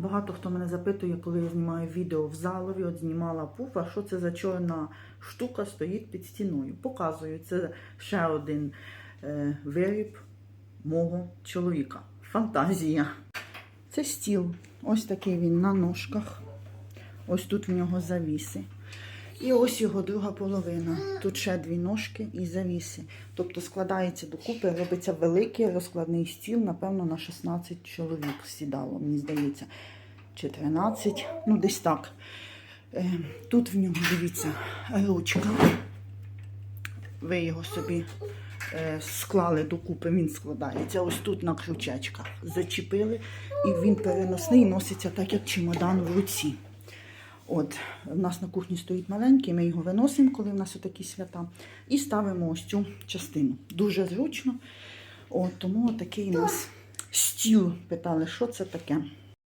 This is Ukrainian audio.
Багато хто мене запитує, коли я знімаю відео в залові, от знімала пуфа, що це за чорна штука стоїть під стіною. Показую, це ще один е, виріб мого чоловіка. Фантазія. Це стіл. Ось такий він на ножках. Ось тут в нього завіси. І ось його друга половина. Тут ще дві ножки і завіси. Тобто складається докупи, робиться великий розкладний стіл, напевно, на 16 чоловік сідало, мені здається. Чи 13, ну десь так. Е, Тут в ньому, дивіться, ручка. Ви його собі е, склали докупи, він складається. Ось тут на крючечках зачепили, і він переносний носиться так, як чемодан в руці. От, у нас на кухні стоїть маленький, ми його виносимо, коли в нас такі свята, і ставимо ось цю частину. Дуже зручно. От, тому такий у нас стіл. Питали, що це таке.